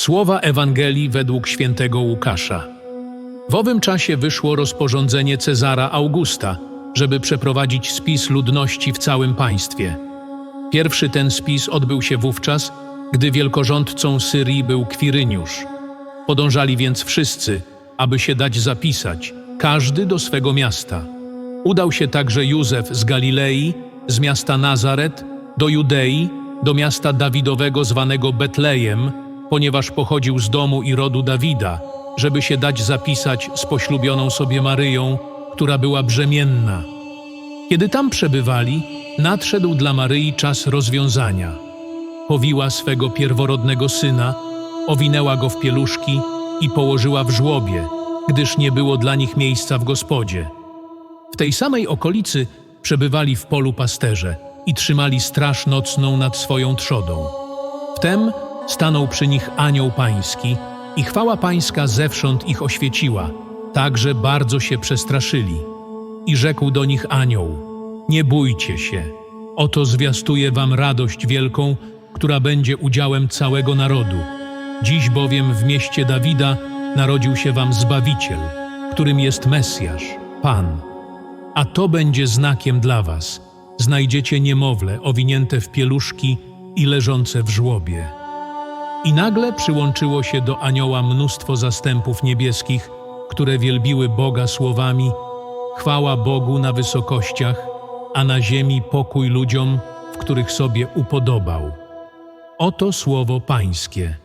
Słowa Ewangelii według świętego Łukasza. W owym czasie wyszło rozporządzenie Cezara Augusta, żeby przeprowadzić spis ludności w całym państwie. Pierwszy ten spis odbył się wówczas, gdy wielkorządcą Syrii był Kwiryniusz. Podążali więc wszyscy, aby się dać zapisać, każdy do swego miasta. Udał się także Józef z Galilei, z miasta Nazaret, do Judei, do miasta Dawidowego zwanego Betlejem, ponieważ pochodził z domu i rodu Dawida, żeby się dać zapisać z poślubioną sobie Maryją, która była brzemienna. Kiedy tam przebywali, nadszedł dla Maryi czas rozwiązania. Powiła swego pierworodnego syna, owinęła go w pieluszki i położyła w żłobie, gdyż nie było dla nich miejsca w gospodzie. W tej samej okolicy przebywali w polu pasterze i trzymali straż nocną nad swoją trzodą. Wtem stanął przy nich anioł pański i chwała pańska zewsząd ich oświeciła, tak że bardzo się przestraszyli. I rzekł do nich anioł, nie bójcie się, oto zwiastuję wam radość wielką, która będzie udziałem całego narodu. Dziś bowiem w mieście Dawida narodził się wam Zbawiciel, którym jest Mesjasz, Pan. A to będzie znakiem dla was. Znajdziecie niemowlę owinięte w pieluszki i leżące w żłobie. I nagle przyłączyło się do anioła mnóstwo zastępów niebieskich, które wielbiły Boga słowami: Chwała Bogu na wysokościach, a na ziemi pokój ludziom, w których sobie upodobał. Oto słowo Pańskie.